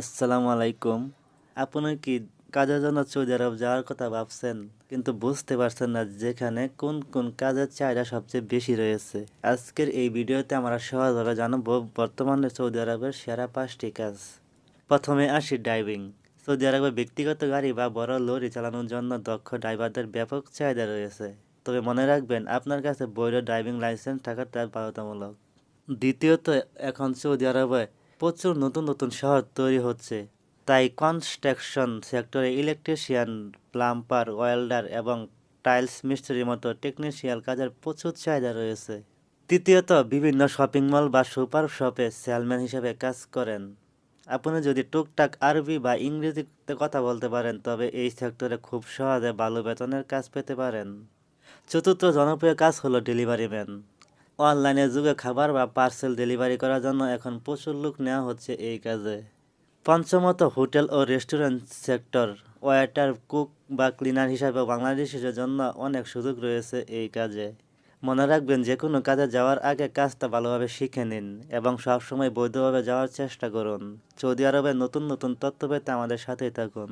আসসালামু আলাইকুম। আপনি কি কাজের জন্য সৌদি আরব যাওয়ার কথা ভাবছেন? কিন্তু বুঝতে পারছেন না যেখানে কোন কোন কাজের চাহিদা সবচেয়ে বেশি রয়েছে। আজকের এই ভিডিওতে আমরা সহজভাবে জানব বর্তমানে সৌদি আরবের সেরা পাঁচটি কাজ। প্রথমে আসি ড্রাইভিং। সৌদি আরবে ব্যক্তিগত গাড়ি বা বড় লরি চালানোর জন্য দক্ষ ড্রাইভারদের ব্যাপক চাহিদা রয়েছে। তবে মনে রাখবেন, আপনার কাছে বৈধ ড্রাইভিং লাইসেন্স থাকাটা বাধ্যতামূলক। দ্বিতীয়ত, এখন সৌদি আরবে প্রচুর নতুন নতুন শহর তৈরি হচ্ছে। তাই কনস্ট্রাকশন সেক্টরে ইলেকট্রিশিয়ান, প্লাম্পার, ওয়েল্ডার এবং টাইলস মিস্ত্রির মতো টেকনিশিয়াল কাজের প্রচুর চাহিদা রয়েছে। তৃতীয়ত, বিভিন্ন শপিং মল বা সুপার শপে সেলম্যান হিসেবে কাজ করেন। আপনি যদি টুকটাক আরবি বা ইংরেজিতে কথা বলতে পারেন, তবে এই সেক্টরে খুব সহজে ভালো বেতনের কাজ পেতে পারেন। চতুর্থ জনপ্রিয় কাজ হলো ডেলিভারি ম্যান। অনলাইনের যুগে খাবার বা পার্সেল ডেলিভারি করার জন্য এখন প্রচুর লোক নেওয়া হচ্ছে এই কাজে। পঞ্চমত, হোটেল ও রেস্টুরেন্ট সেক্টর। ওয়েটার, কুক বা ক্লিনার হিসাবে বাংলাদেশিদের জন্য অনেক সুযোগ রয়েছে এই কাজে। মনে রাখবেন যে কোনো কাজে যাওয়ার আগে কাজটা ভালোভাবে শিখে নিন এবং সবসময় বৈধভাবে যাওয়ার চেষ্টা করুন। সৌদি আরবে নতুন নতুন তথ্য পেতে আমাদের সাথেই থাকুন।